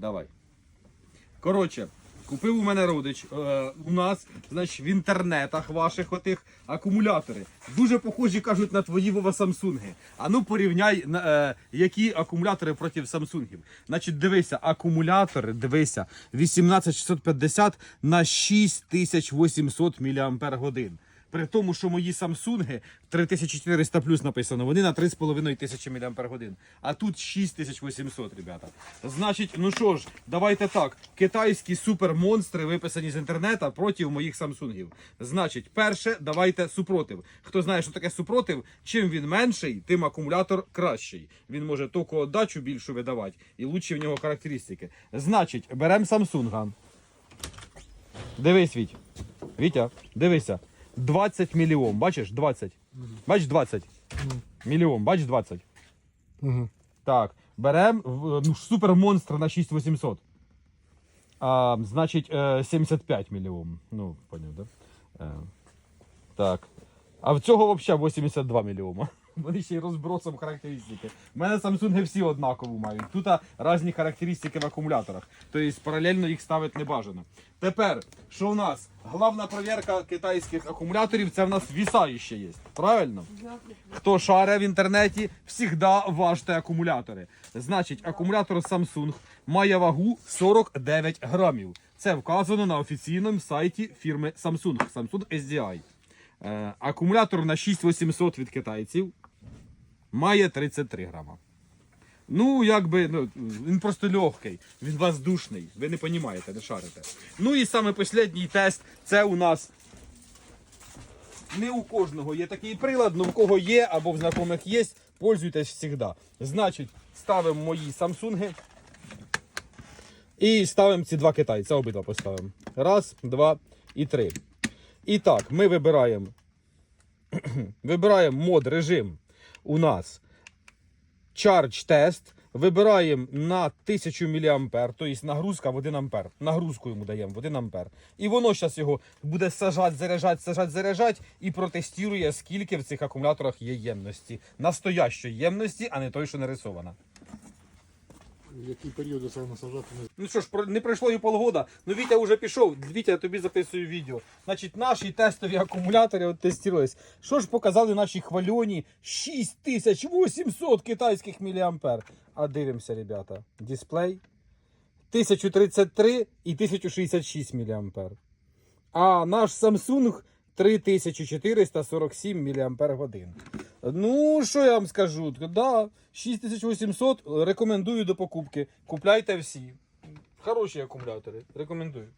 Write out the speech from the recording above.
Давай. Коротше, купив у мене родич. Е, у нас, значить, в інтернетах ваших отих акумулятори. Дуже похожі, кажуть, на твої Вова Самсунги. А ну порівняй, е, які акумулятори проти Самсунгів. Значить, дивися, акумулятори, дивися, 18650 на 6800 мАч. При тому, що мої Самсунги 3400 плюс написано, вони на 3,5 тисячі мАч. А тут 6800, ребята. Значить, ну що ж, давайте так. Китайські супермонстри виписані з інтернету проти моїх Самсунгів. Значить, перше, давайте супротив. Хто знає, що таке супротив, чим він менший, тим акумулятор кращий. Він може току отдачу більшу видавати і лучші в нього характеристики. Значить, беремо Самсунга. Дивись, Віть. Вітя, дивися. 20 мільйон, бачиш? 20. Бачиш 20. Мільйон, бачиш 20. Угу. Так, беремо ну, супермонстр на 6800. А, значить, е, 75 мільйон. Ну, поняв, да? Е, так. А в цього взагалі 82 мільйона. Вони ще й розбросом характеристики. У мене Samsung всі однакову мають. Тут різні характеристики в акумуляторах. Тобто паралельно їх ставити не бажано. Тепер, що в нас? Головна перевірка китайських акумуляторів це в нас віса ще є. Правильно? Хто шаре в інтернеті, завжди важте акумулятори. Значить, акумулятор Samsung має вагу 49 грамів. Це вказано на офіційному сайті фірми Samsung, Samsung SDI. Е, акумулятор на 6800 від китайців має 33 грама. Ну, якби, ну, він просто легкий, він воздушний. Ви не розумієте, не шарите. Ну і саме останній тест це у нас не у кожного є такий прилад, але в кого є або в знайомих є, пользуйтесь завжди. Значить, ставимо мої самсунги. І ставимо ці два китайця, обидва поставимо. Раз, два і три. І так, ми вибираємо. вибираємо мод режим у нас Charge Test. Вибираємо на 1000 мА, тобто нагрузка в 1 А. Нагрузку йому даємо в 1 А. І воно зараз його буде сажати, заряджати, сажати, заряджати і протестує, скільки в цих акумуляторах є ємності. Настоящої ємності, а не той, що нарисована. Які періоди це насажати не Ну що ж, не пройшло і полгода. Ну Вітя вже пішов. Вітя, я тобі записую відео. Значить, наші тестові акумулятори от тестувались. Що ж показали наші хвальоні 6800 китайських міліампер. А дивимося, ребята. Дисплей 1033 і 1066 міліампер. А наш Samsung 3447 мАч. Ну, що я вам скажу? Да, 6800 рекомендую до покупки. Купляйте всі. Хороші акумулятори. Рекомендую.